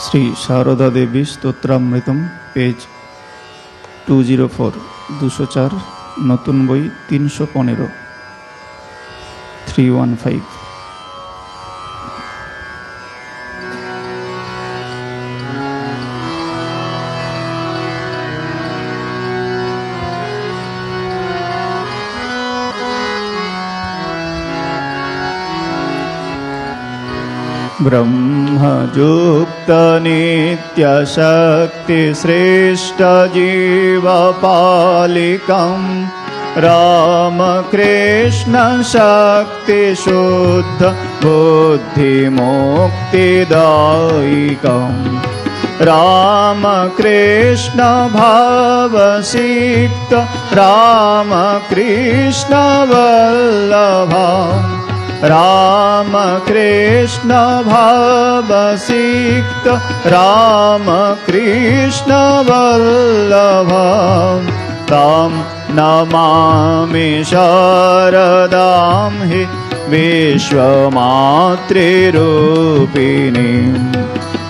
Shri Sarada Devi Stotramritam page two zero four দুশো চার, নতুন বই তিনশো পনেরো থ্রি ওয়ান ফাইভ ब्रह्मयुक्तनित्यशक्तिश्रेष्ठजीवपालिकं रामकृष्णशक्तिशुद्ध बुद्धिमुक्तिदायिकम् रामकृष्ण भावसिक्त रामकृष्ण भावसिक्त रामकृष्णवल्लभा तं नमामि शारदां हि विश्वमातृरूपिणीम्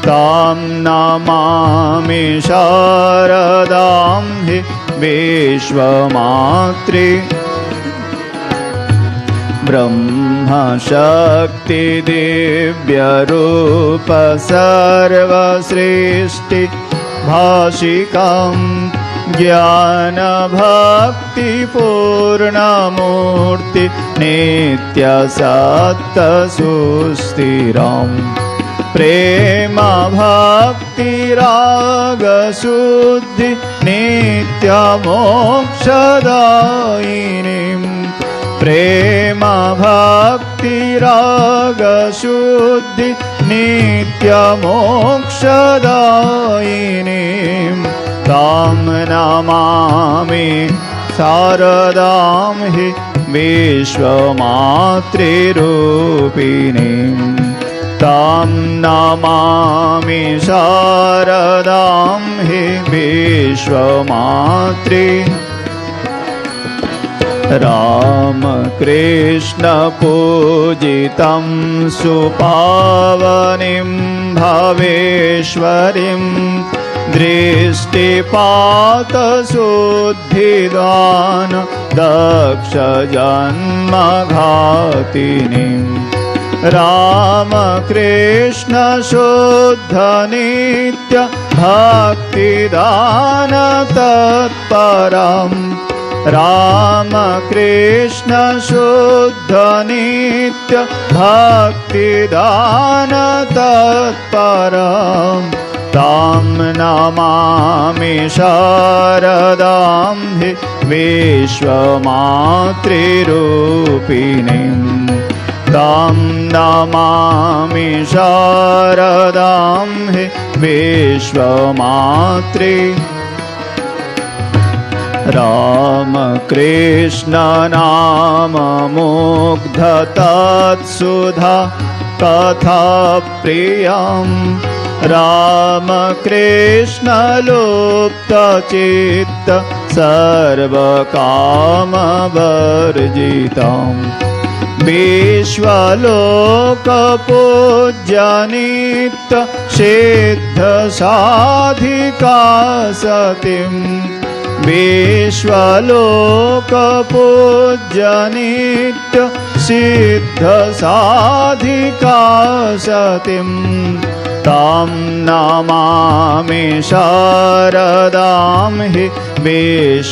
तां नमामि शारदां हि विश्वमातृ ब्रह्मशक्तिदिव्यरूप सर्वसृष्टि भाषिकां ज्ञानभक्तिपूर्णमूर्ति नित्यसत्तसुस्थिरम् प्रेमभक्तिरागशुद्धि नित्यमोक्षदायिनीम् प्रेमभक्तिरागशुद्धि नित्यमोक्षदायिनीं तां नमामि शारदां हि विश्वमातृरूपिणीम् तां नमामि शारदां हि विश्वमातृ रामकृष्णपूजितं सुपावनिं भवेश्वरीं दृष्टिपातशुद्धिदान दक्षजन्मघातिनीम् रामकृष्णशुद्धनित्य भक्तिदान तत्परम् रामकृष्णशुद्धनित्य भक्तिदान तत्परम् तां नमामि शारदां हि विश्वमातृरूपिणीम् तां नमामि शारदां हि विश्वमातृ रामकृष्णनाम मुग्धतत्सुधा कथा प्रियं रामकृष्णलुप्तचित्त सर्वकामवर्जितम् विश्वलोकपूज्यनित्य सिद्धसाधिका सतिम् विश्वलोकपूज्यनित्य सिद्धसाधिका सतिं तां नमामि शारदां हि विश्वमातृरूपिणीम्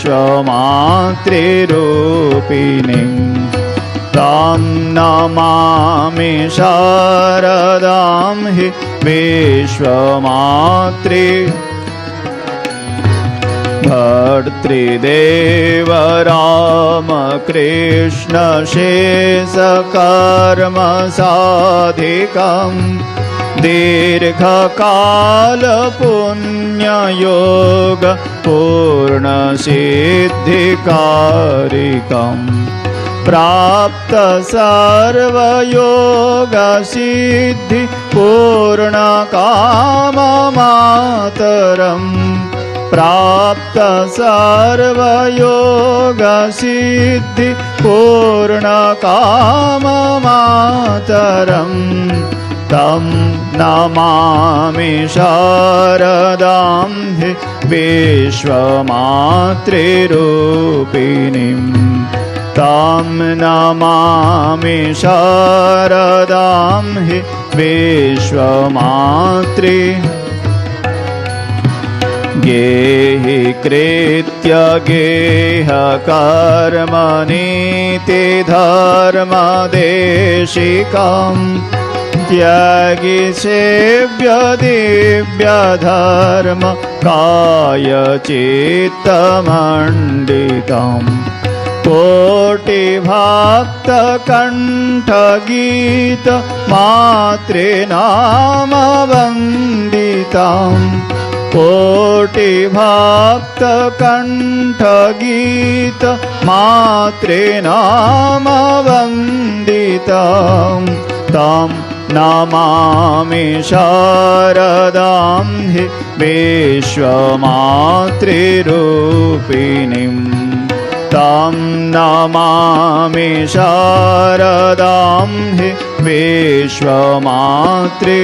तां नमामि शारदां हि विश्वमातृ भर्तृदेव रामकृष्णशेषकर्मसाधिकं दीर्घकालपुण्ययोग पूर्णसिद्धिकारिकम् प्राप्त सर्वयोगसिद्धि पूर्णकाममातरम् प्राप्त सर्वयोगसिद्धि पूर्णकाममातरम् तं नमामि शारदां हि विश्वमातृरूपिणीम् तां नमामि शारदां हि विश्वमातृ गेहि कृत्य गेहकर्मनीति धर्मदेशिकां त्यागि सेव्य दिव्यधर्म कायचित्तमण्डितम् कोटिभक्तकण्ठगीत वन्दिताम् कोटिभक्तकण्ठगीत मातृनाम वन्दिताम् तां नमामि शारदां हि विश्वमातृरूपिणीम् तां नमामि शारदां हि विश्वमातृ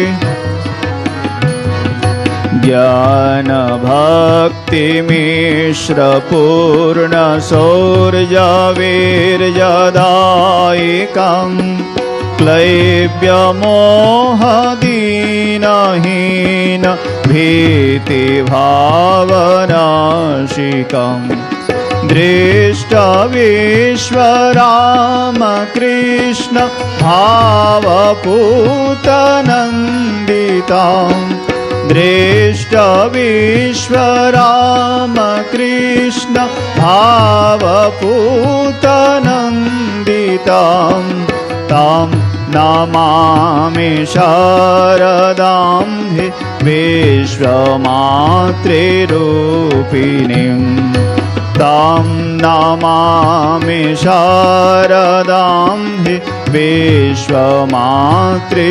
ज्ञानभक्तिमिश्रपूर्णशौर्यवीर्यदायिकम् क्लैब्यमोहदीनहीन भीतिभावनाशिकम् दृष्टविश्वरामकृष्ण भावपूतनन्दिताम् दृष्टविश्वरामकृष्ण भावपूतनन्दितां तां नमामि शारदां हि विश्वमातृरूपिणीम् तां नमामि शारदां हि विश्वमातृ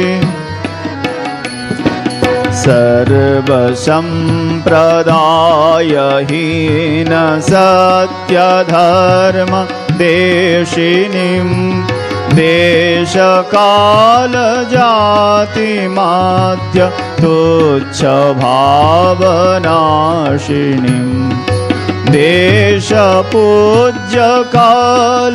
सर्वसम्प्रदायहीन सत्यधर्म देशिनीं देशकालजातिमाद्य तुच्छभावनाशिनीम्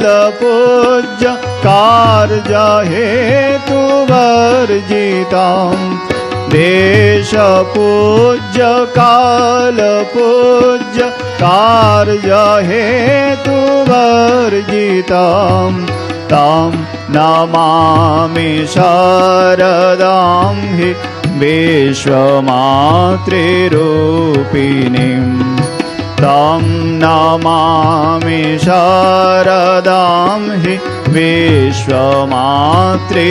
देशपूज्यकालपूज्य कार्यहेतुवर्जिताम् देशपूज्यकालपूज्य कार्यहेतुवर्जितां तां नमामि शारदां हि विश्वमातृरूपिणीम् तां नमामि शारदां हि विश्वमातृ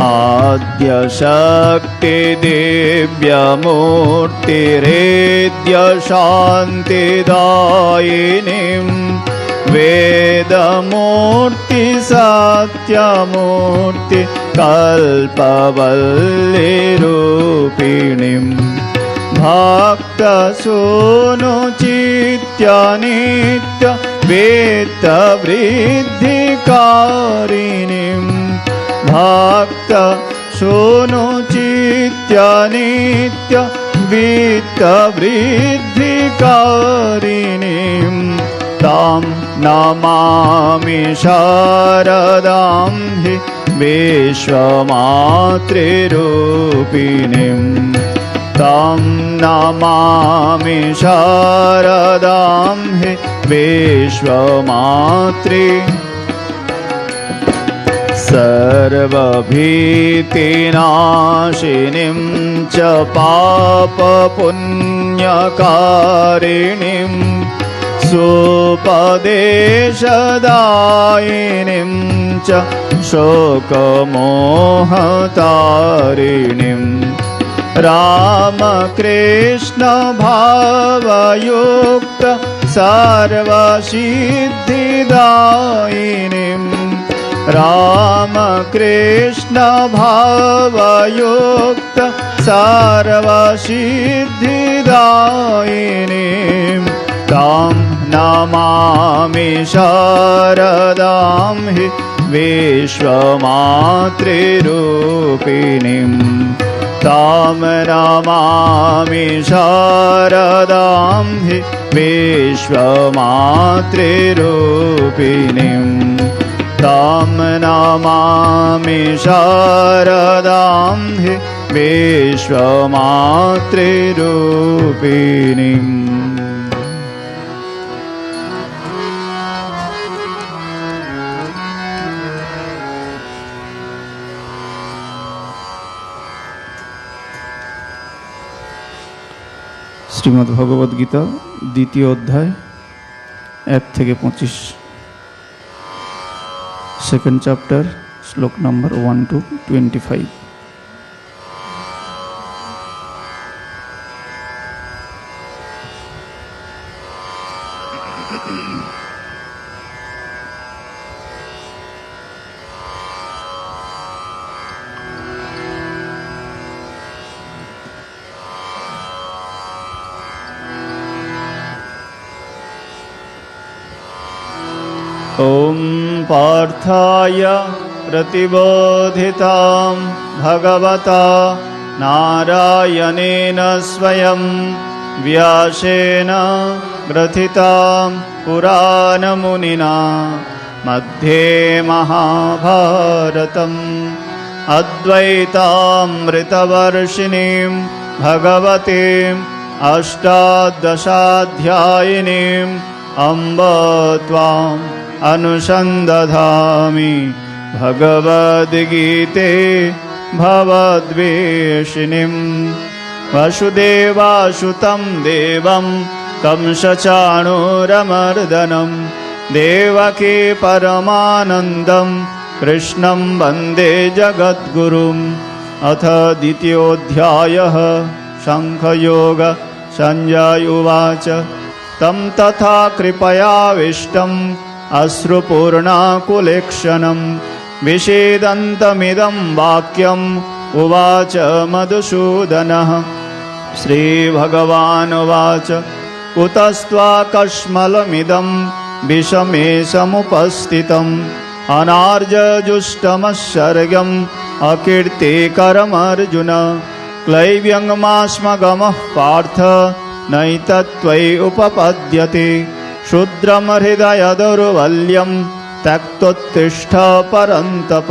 आद्यशक्तिदिव्यमूर्तिरेद्य शान्तिदायिनीं वेदमूर्ति सत्यमूर्ति कल्पवल्लिरूपिणीम् भक्तसूनुचित्य वेत्तवृद्धिकारिणीम् भक्त सोनुचित्य वित्तवृद्धिकारिणीं तां नमामि शारदां हि विश्वमातृरूपिणीम्। तां नमामि शारदां हि विश्वमातृ सर्वभीतिनाशिनीं च पापपुण्यकारिणीं सुपदेशदायिनीं च शोकमोहतारिणीं। रामकृष्णभावयुक्त सर्वसिद्धिदायिनीम् रामकृष्णभावयुक्त सर्वसिद्धिदायिनीं। तां नमामि शारदां हि विश्वमातृरूपिणीं। तां नमामि शारदां हि विश्वमातृरूपिणीं तां नमामि शारदां हि विश्वमातृरूपिणीम् শ্রীমদ্ ভগবদ্গীতা দ্বিতীয় অধ্যায় এক থেকে পঁচিশ second chapter slok number 1 to 25 पार्थाय प्रतिबोधितां भगवता नारायणेन स्वयं व्यासेन ग्रथितां पुराणमुनिना मध्ये महाभारतम् अद्वैतामृतवर्षिणीं भगवतीम् अष्टादशाध्यायिनीम् अम्ब त्वाम् अनुसन्दधामि भगवद्गीते भवद्वेषिणीं वसुदेवासुतं देवं कंसचाणूरमर्दनं देवकी परमानन्दं कृष्णं वन्दे जगद्गुरुम् अथ द्वितीयोऽध्यायः शङ्खयोग सञ्जय उवाच तं तथा कृपयाविष्टम् अश्रुपूर्णाकुलेक्षणं विषेदन्तमिदं वाक्यम् उवाच मधुसूदनः। श्रीभगवानुवाच कुतस्त्वाकश्मलमिदं विषमे समुपस्थितम् अनार्जजुष्टमस्सर्गम् अकीर्तिकरमर्जुन। क्लैव्यङ्मास्मगमः पार्थ नैतत्त्वयि उपपद्यते क्षुद्रमहृदयदुर्वल्यं त्यक्तोत्तिष्ठ परन्तप।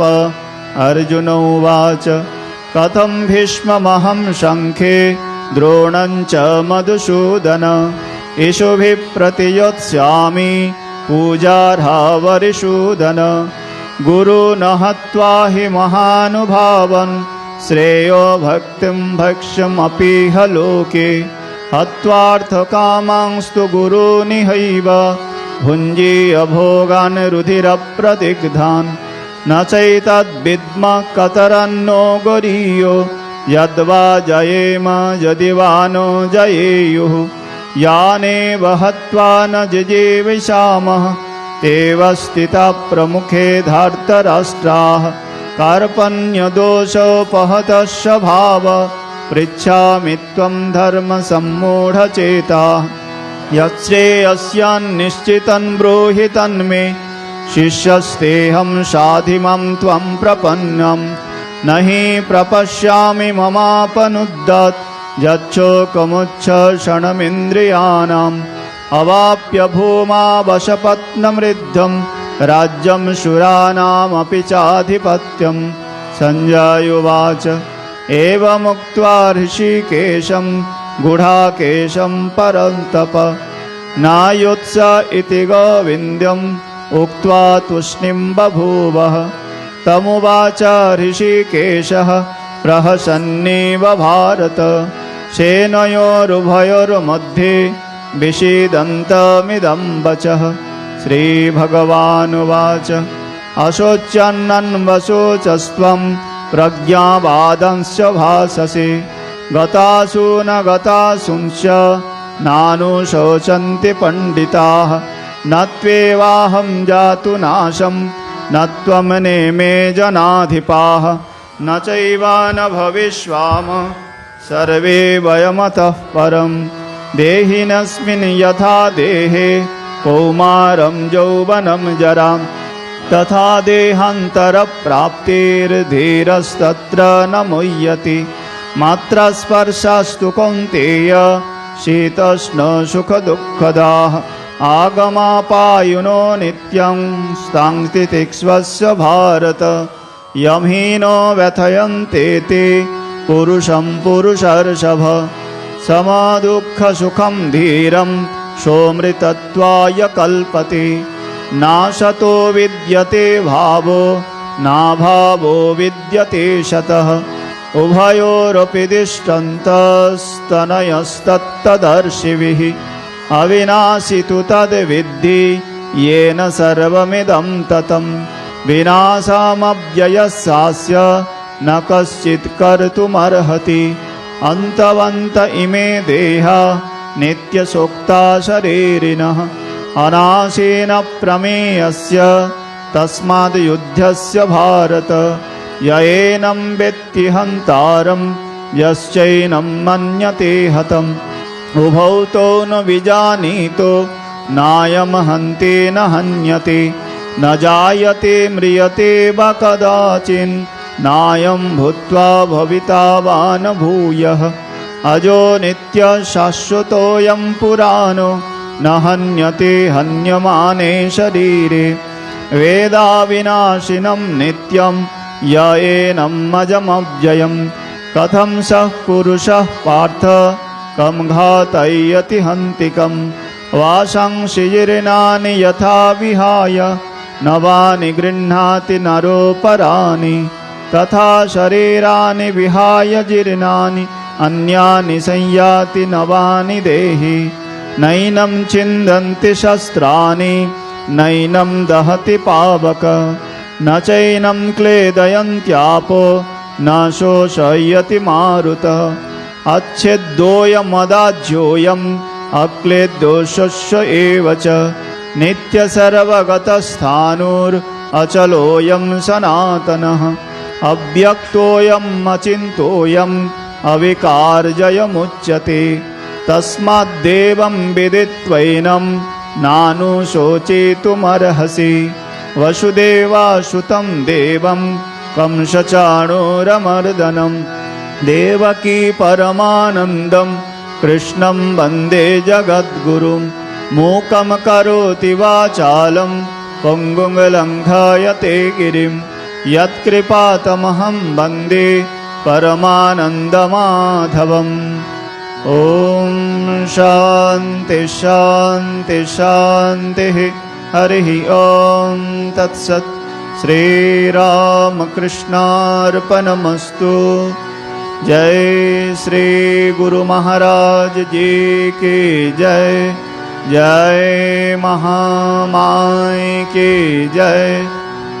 अर्जुन उवाच कथं भीष्ममहं शङ्खे द्रोणं च मधुसूदन। इषुभिः प्रतियोत्स्यामि पूजार्हावरिषूदन गुरु न हत्वा हि महानुभावन् श्रेयो भक्तिं भक्ष्यमपीह लोके हत्वार्थकामांस्तु गुरूनिहैव भुञ्जीयभोगान् रुधिरप्रदिग्धान् न चैतद्विद्म कतरन्नो गरीयो यद्वा जयेम यदि वा नो जयेयुः। यानेव हत्वा न जिजीविषामः तेव स्थिता प्रमुखे धार्तराष्ट्राः। कार्पण्यदोषोपहतः स्वभाव पृच्छामि त्वं धर्मसम्मूढचेता यच्छ्रेयस्यान्निश्चितं ब्रूहि तन्मे। शिष्यस्तेऽहं साधिमं त्वं प्रपन्नं। न हि प्रपश्यामि ममापनुद्दत्। यच्छोकमुच्छषणमिन्द्रियाणाम् अवाप्य भूमा वशपत्नमृद्धं राज्यं सुराणामपि चाधिपत्यं सञ्जयुवाच एवमुक्त्वा ऋषिकेशं गुढाकेशं परन्तप। नायुत्स इति गोविन्द्यम् उक्त्वा तूष्णीं बभूवः। तमुवाच ऋषिकेशः प्रहसन्नेव भारत। सेनयोरुभयोर्मध्ये विषीदन्तमिदं वचः श्रीभगवानुवाच। अशोच्यन्नन्वशोचस्त्वं प्रज्ञावादंश्च भाससे गतासु न गतासुंश्च नानुशोचन्ति पण्डिताः। न त्वेवाहं जातु नाशं न त्वं नेमे जनाधिपाः। न चैवा न भविष्याम सर्वे वयमतः परं। देहिनस्मिन् यथा देहे कौमारं यौवनं जरां तथा देहान्तरप्राप्तिर्धीरस्तत्र न मुह्यति। मात्रस्पर्शास्तु कौन्तेय शीतोष्णसुखदुःखदाः आगमापायुनो नित्यं स्ताङ्तितिक्ष्वस्य भारत। यमहीनो व्यथयन्ते ते पुरुषं पुरुषर्षभ। समदुःखसुखं धीरं सोमृतत्वाय कल्पते नाशतो विद्यते भावो नाभावो विद्यते शतः। उभयोरपि दिष्टन्तस्तनयस्तत्तदर्शिभिः। अविनाशि तु तद्विद्धि येन सर्वमिदं ततं। विनाशामव्ययस्यास्य न कश्चित् कर्तुमर्हति। अन्तवन्त इमे देहा नित्यसोक्ता शरीरिणः अनाशेन प्रमेयस्य तस्माद् युद्धस्य भारत। य एनं वेत्ति हन्तारं यश्चैनं मन्यते हतम्। उभौ तौ न विजानीतो नायं हन्ते न हन्यते। न जायते म्रियते वा कदाचिन् नायं भूत्वा भविता वा न भूयः। अजो नित्यशाश्वतोऽयं पुराणो न हन्यते हन्यमाने शरीरे। वेदाविनाशिनं नित्यं य एनम् अजमव्ययं कथं सः पुरुषः पार्थ कं घातयति हन्तिकं। वाशंशिजीर्णानि यथा विहाय नवानि गृह्णाति नरोपराणि। तथा शरीराणि विहाय जीर्णानि अन्यानि संयाति नवानि देहि नैनं छिन्दन्ति शस्त्राणि नैनं दहति पावक। न चैनं क्लेदयन्त्यापो न शोषयति मारुतः। अच्छेद्योऽयमदाज्योऽयम् अक्लेद्योषस्य एव च। नित्यसर्वगतस्थाणुरचलोऽयं सनातनः। अव्यक्तोऽयम् अचिन्तोऽयम् अविकार्ययमुच्यते तस्माद्देवं विदित्वैनं नानुशोचितुमर्हसि वसुदेवासुतं देवं कंसचाणूरमर्दनं। देवकी परमानन्दं कृष्णं वन्दे जगद्गुरुं। मूकं करोति वाचालं पङ्गुङ्लङ्घयते गिरिं। यत्कृपातमहं वन्दे परमानन्दमाधवम् ॐ शान्ति शान्ति शान्तिः हरिः ॐ तत्सत् श्रीरामकृष्णार्पणमस्तु। जय श्री गुरु महाराज जी की जय। जय महामाय की जय।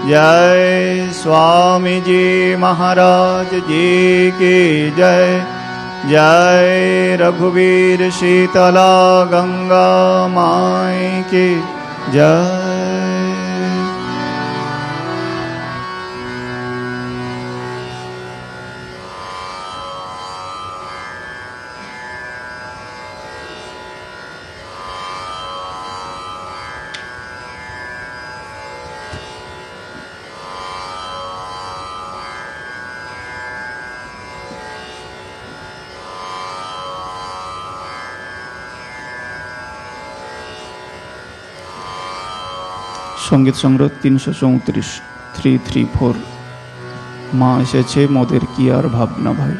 जय स्वामी जी महाराज जी की जय। जय रघुवीर शीतला गंगा माई की जय। সংগীত সংগ্রহ তিনশো চৌত্রিশ, থ্রি থ্রি ফোর। মা এসেছে মদের কি আর ভাবনা ভাই?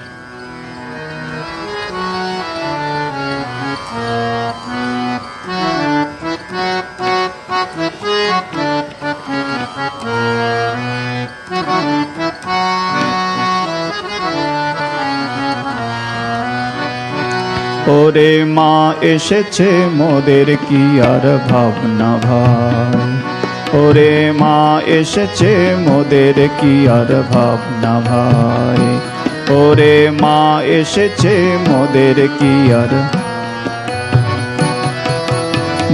ওরে মা এসেছে মোদের কি আর ভাবনা ভাই? ওরে মা, এসেছে মোদের কি আর ভাবনা ভাই? ওরে মা, এসেছে মোদের কি আর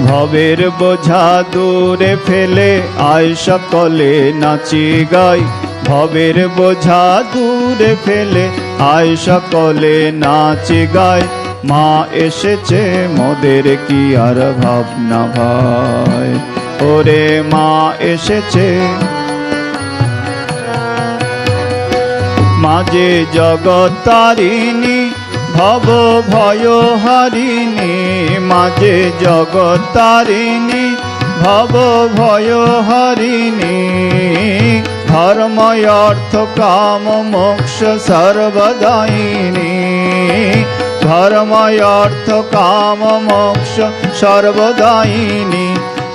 ভবের বোঝা দূরে ফেলে আয় সকলে নাচি গাই। ভবের বোঝা দূরে ফেলে আয় সকলে নাচি গাই। মা, এসেছে মোদের কি আর ভাবনা ভাই? ওরে মা এসেছে। মাঝে জগতারিণী, ভব ভয় হারিণী মাঝে জগতারিণী, ভব ভয় হারিণী ধর্ময় অর্থ, কাম, মোক্ষ, সর্বদায়িনী। ধর্ম অর্থ, কাম, মোক্ষ, সর্বদায়িনী।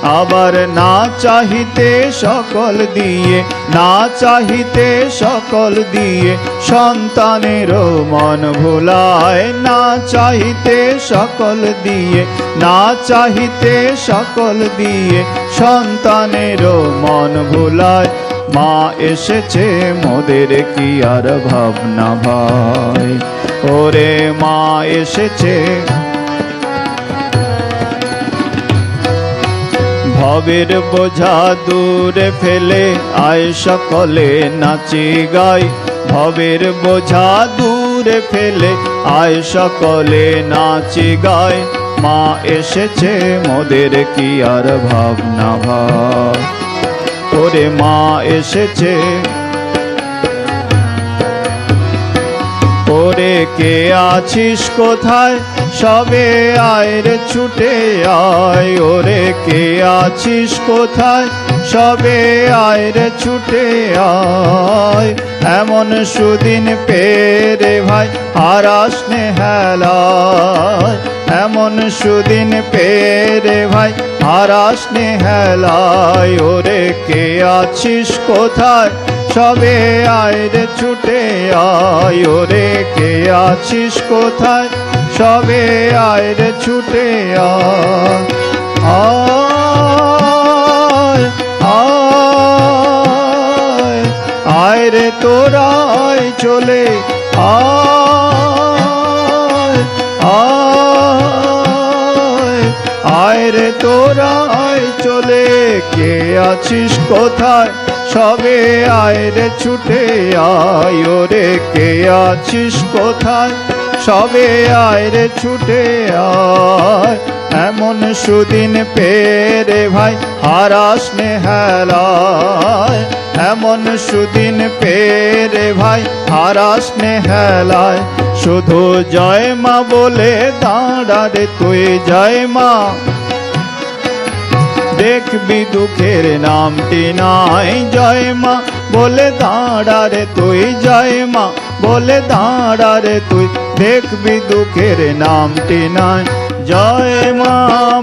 আবার না চাহিতে সকল দিয়ে, না চাহিতে সকল দিয়ে সন্তানেরও মন ভোলায়, না চাহিতে সকল দিয়ে, না চাহিতে সকল দিয়ে সন্তানেরও মন ভোলায়। মা এসেছে মোদের কি আর ভাবনা ভাই? ওরে মা এসেছে ভবের বোঝা দূরে ফেলে আয় সকলে নাচি গাই। ভবের বোঝা দূরে ফেলে আয় সকলে নাচি গাই। মা এসেছে মোদের কি আর ভাবনা ভাব? ওরে মা এসেছে। ওরে কে আছিস কোথায়? সবে আয়ের ছুটে আয়, ওরে কে আছিস কোথায়? সবে আয়ের ছুটে আয়, এমন সুদিন পেরে ভাই হারাস নে হেলায় এমন সুদিন পেরে ভাই হারাস নে হেলায় ওরে কে আছিস কোথায়? সবে আয়রে ছুটে আয়, ওরে কে আছিস কোথায়? সবে আয়রে ছুটে আয়। আয় আয় আয় চলে। আয় আয় আয় চলে। কে আছিস কোথায়? সবে আয় রে ছুটে আয়। ওরে কে আছিস কোথায়? সবে আয় রে, ছুটে আয়। এমন সুদিন পেরে ভাই হারাস নে এমন সুদিন পেরে ভাই হারাস নে হেলায় শুধু জয় মা বলে দাঁড়ারে তুই জয় মা। দেখবি দুঃখের নামটি নাই, জয় মা বলে দাঁড়ারে তুই জয় মা। বলে দাঁড়ারে তুই, দেখবি দুঃখের নামটি নাই। জয় মা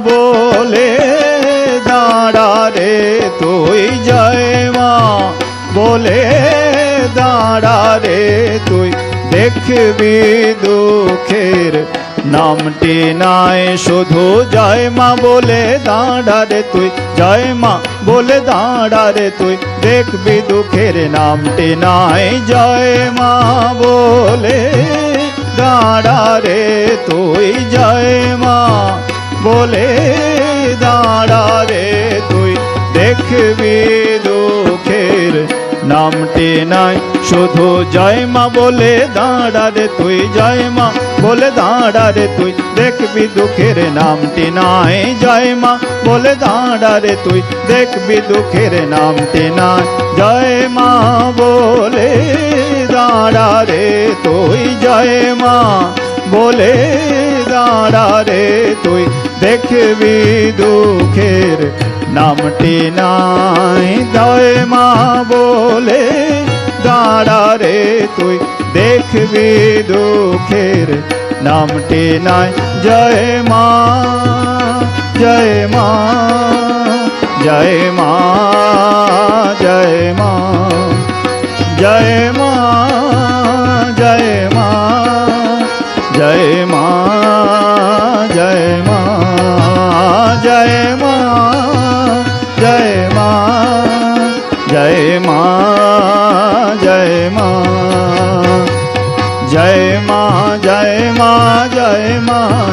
বলে দাঁড়ারে তুই, জয় মা বলে দাঁড়ারে তুই, দেখবি দুঃখের নামটি নাই, শুধু জয় মা বলে দাঁড়ারে তুই। জয় মা বলে দাঁড়ারে তুই, দেখবি দুঃখের নামটি নাই। জয় মা বলে দাঁড়ারে তুই। জয় মা বলে দাঁড়ারে তুই, দেখবি দুঃখের নামটি নাই। শুধু জয় বলে দাঁড়ারে তুই, জয় বলে দাঁড়ারে তুই। দেখবি দুঃখের নামটি নাই, জয় মা বলে দাঁড়ারে তুই। দেখবি দুঃখের নামটি নাই, জয় মা বলে দাঁড়ারে তুই। জয় মা বলে দাঁড়ারে তুই। দেখবি দুঃখের নামটি নাই দয় মা বলে দাঁড়ারে তুই দেখবি দুঃখের নামটি নাই জয় মা জয় মা জয় মা জয় মা জয় মা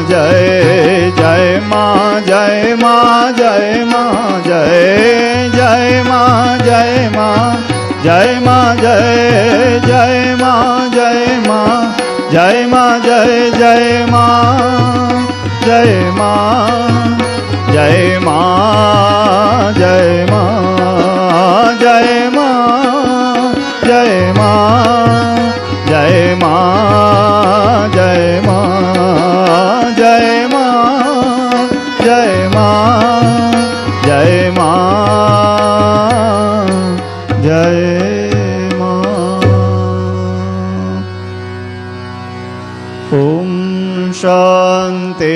માં જય જય માં જય માં જય માં જય જય માં જય માં જય માં જય જય માં જય માં જય માં જય જય માં જય માં જય માં જય માં જય માં જય માં જય માં